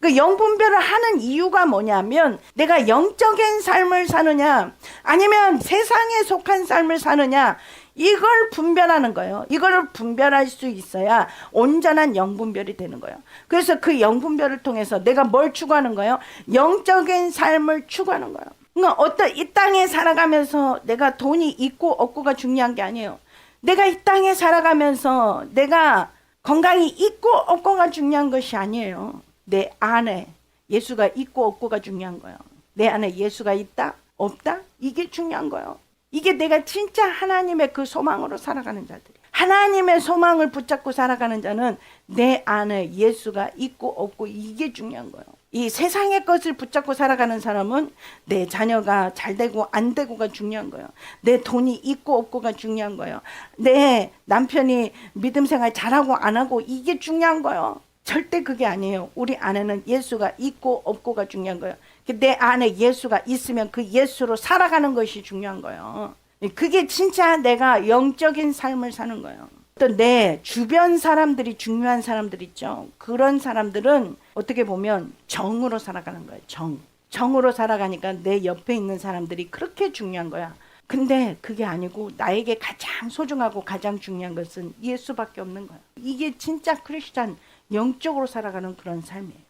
그 영분별을 하는 이유가 뭐냐면 내가 영적인 삶을 사느냐 아니면 세상에 속한 삶을 사느냐 이걸 분별하는 거예요. 이거를 분별할 수 있어야 온전한 영분별이 되는 거예요. 그래서 그 영분별을 통해서 내가 뭘 추구하는 거예요? 영적인 삶을 추구하는 거예요. 그러니까 어떤 이 땅에 살아가면서 내가 돈이 있고 없고가 중요한 게 아니에요. 내가 이 땅에 살아가면서 내가 건강이 있고 없고가 중요한 것이 아니에요. 내 안에 예수가 있고 없고가 중요한 거예요. 내 안에 예수가 있다, 없다? 이게 중요한 거예요. 이게 내가 진짜 하나님의 그 소망으로 살아가는 자들이. 하나님의 소망을 붙잡고 살아가는 자는 내 안에 예수가 있고 없고 이게 중요한 거예요. 이 세상의 것을 붙잡고 살아가는 사람은 내 자녀가 잘 되고 안 되고가 중요한 거예요. 내 돈이 있고 없고가 중요한 거예요. 내 남편이 믿음 생활 잘하고 안 하고 이게 중요한 거예요. 절대 그게 아니에요. 우리 안에는 예수가 있고 없고가 중요한 거예요. 내 안에 예수가 있으면 그 예수로 살아가는 것이 중요한 거예요. 그게 진짜 내가 영적인 삶을 사는 거예요. 또내 주변 사람들이 중요한 사람들 있죠. 그런 사람들은 어떻게 보면 정으로 살아가는 거예요. 정. 정으로 살아가니까 내 옆에 있는 사람들이 그렇게 중요한 거야. 근데 그게 아니고 나에게 가장 소중하고 가장 중요한 것은 예수밖에 없는 거야. 이게 진짜 크리스찬 영적으로 살아가는 그런 삶이에요.